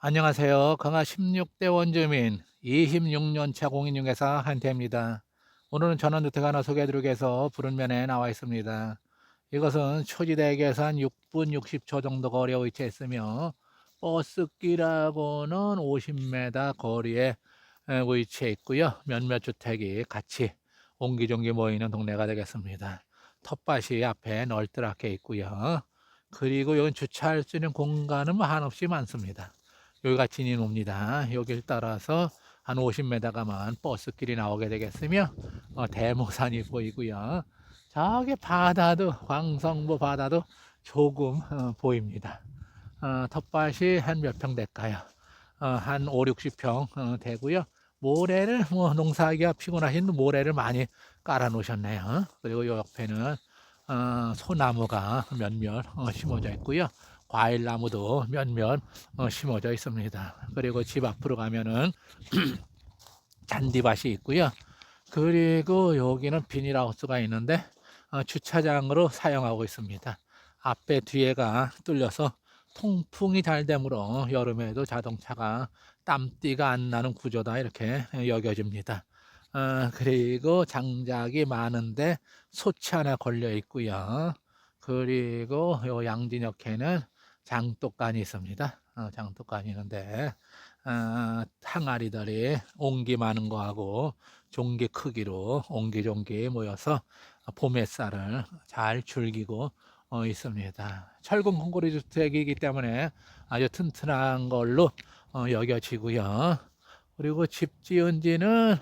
안녕하세요. 강화 16대 원주민 26년차 공인중개사 한태입니다. 오늘은 전원주택 하나 소개해드리기 위해서 부른면에 나와 있습니다. 이것은 초지대교에서 한 6분 60초 정도 거리에 위치해 있으며 버스길하고는 50m 거리에 에, 위치해 있고요. 몇몇 주택이 같이 옹기종기 모이는 동네가 되겠습니다. 텃밭이 앞에 널찍하게 있고요. 그리고 여기 주차할 수 있는 공간은 뭐 한없이 많습니다. 여기가 진인호입니다. 여길 따라서 한 50m가만 버스길이 나오게 되겠으며 어, 대모산이 보이고요. 저기 바다도 광성부 바다도 조금 어, 보입니다. 어, 텃밭이 한 몇 평 될까요? 어, 한 5, 60평 어, 되고요. 모래를 뭐 농사하기가 피곤하신 모래를 많이 깔아 놓으셨네요. 그리고 요 옆에는 어, 소나무가 몇몇 어, 심어져 있고요. 과일 나무도 몇몇 어, 심어져 있습니다. 그리고 집 앞으로 가면은 잔디밭이 있고요. 그리고 여기는 비닐하우스가 있는데 어, 주차장으로 사용하고 있습니다. 앞에 뒤에가 뚫려서 통풍이 잘 되므로 여름에도 자동차가 땀띠가 안 나는 구조다 이렇게 여겨집니다. 어, 그리고 장작이 많은데 소치 하나 걸려 있고요. 그리고 요 양진역에는 장독간이 있습니다. 어, 장독간이 있는데 어, 항아리들이 옹기 많은 거하고 종기 크기로 옹기종기 모여서 봄 햇살을 잘 즐기고 어, 있습니다. 철근 콘크리트 주택이기 때문에 아주 튼튼한 걸로 어, 여겨지고요. 그리고 집 지은 지는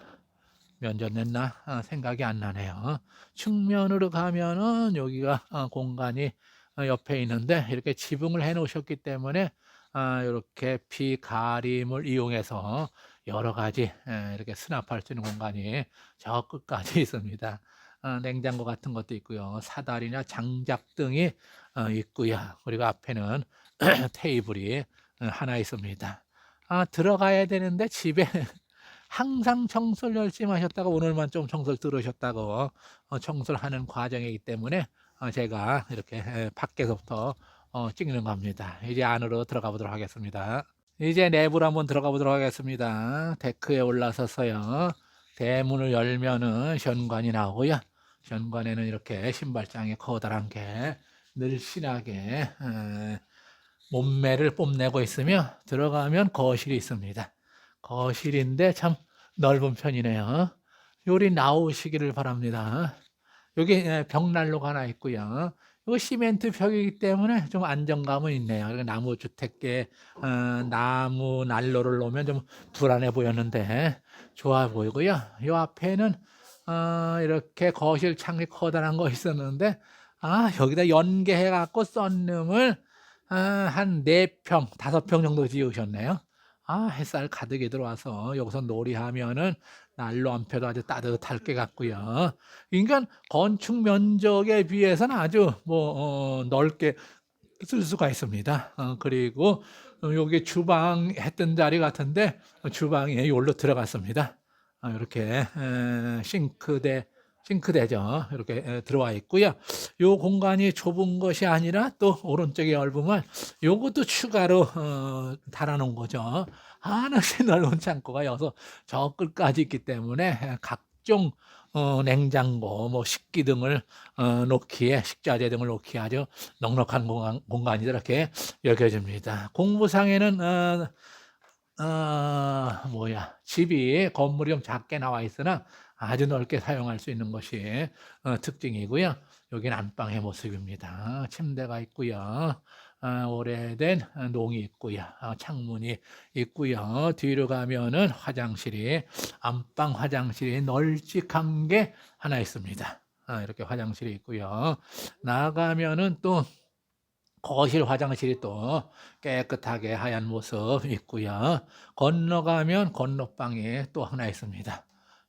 몇년 됐나 아, 생각이 안 나네요. 측면으로 가면은 여기가 어, 공간이 어, 옆에 있는데 이렇게 지붕을 해 놓으셨기 때문에 아, 이렇게 비가림을 이용해서 여러 가지 에, 이렇게 수납할 수 있는 공간이 저 끝까지 있습니다. 어, 냉장고 같은 것도 있고요. 사다리나 장작 등이 어, 있고요. 그리고 앞에는 테이블이 어, 하나 있습니다. 아, 들어가야 되는데 집에 항상 청소를 열심히 하셨다가 오늘만 좀 청소를 들으셨다고 어, 청소를 하는 과정이기 때문에 어, 제가 이렇게 에, 밖에서부터 어, 찍는 겁니다. 이제 안으로 들어가 보도록 하겠습니다. 이제 내부로 한번 들어가 보도록 하겠습니다. 데크에 올라서서요. 대문을 열면은 현관이 나오고요. 현관에는 이렇게 신발장이 커다란 게 늘씬하게 에, 몸매를 뽐내고 있으며 들어가면 거실이 있습니다. 거실인데 참 넓은 편이네요. 요리 나오시기를 바랍니다. 여기 예, 벽난로가 하나 있고요. 이거 시멘트 벽이기 때문에 좀 안정감은 있네요. 그리고 나무 주택계 어, 나무 난로를 놓으면 좀 불안해 보였는데 좋아 보이고요. 이 앞에는 어, 이렇게 거실 창이 커다란 거 있었는데 아 여기다 연계해 갖고 썬룸을 어, 한네 평, 다섯 평 정도 지으셨네요. 아 햇살 가득히 들어와서 여기서 놀이하면은 난로 한 펴도 아주 따뜻할 것 같고요. 그러니까 건축 면적에 비해서는 아주 뭐 어, 넓게 쓸 수가 있습니다. 어, 그리고 어, 여기 주방 했던 자리 같은데 어, 주방에 여기로 들어갔습니다. 어, 이렇게 에, 싱크대 싱크대죠. 이렇게 에, 들어와 있고요. 요 공간이 좁은 것이 아니라 또 오른쪽에 넓으면 요것도 추가로 어, 달아놓은 거죠. 하나씩 넓은 창고가 여기서 저 끝까지 있기 때문에 각종 어, 냉장고, 뭐 식기 등을 어, 놓기에 식자재 등을 놓기에 아주 넉넉한 공간, 공간이 이렇게 여겨집니다. 공부상에는 어, 어, 뭐야 집이 건물이 좀 작게 나와 있으나 아주 넓게 사용할 수 있는 것이 어, 특징이고요. 여기는 안방의 모습입니다. 침대가 있고요. 어, 오래된 농이 있고요. 어, 창문이 있고요. 뒤로 가면은 화장실이 안방 화장실이 널찍한 게 하나 있습니다. 어, 이렇게 화장실이 있고요. 나가면은 또 거실 화장실이 또 깨끗하게 하얀 모습 있고요. 건너가면 건너방에 또 하나 있습니다.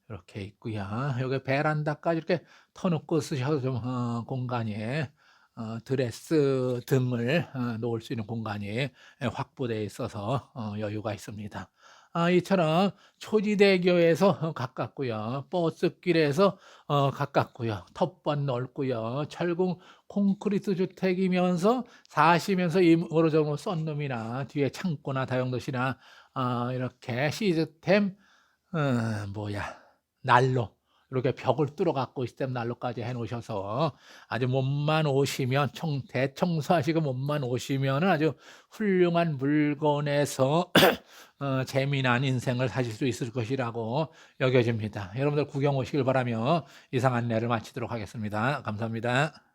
이렇게 있고요. 여기 베란다까지 이렇게 터놓고 쓰셔도 좀 어, 공간이 어, 드레스 등을 어, 놓을 수 있는 공간이 확보되어 있어서 어, 여유가 있습니다. 아, 이처럼 초지대교에서 가깝고요. 버스길에서 어, 가깝고요. 텃밭 넓고요. 철공 콘크리트 주택이면서 사시면서 임으로 좀 썬룸이나 뒤에 창고나 다용도시나 어, 이렇게 시스템 어, 뭐야 난로 이렇게 벽을 뚫어 갖고 시스템 난로까지 해 놓으셔서 아주 몸만 오시면 청 대청소하시고 몸만 오시면은 아주 훌륭한 물건에서 어, 재미난 인생을 사실 수 있을 것이라고 여겨집니다. 여러분들 구경 오시길 바라며 이상 안내를 마치도록 하겠습니다. 감사합니다.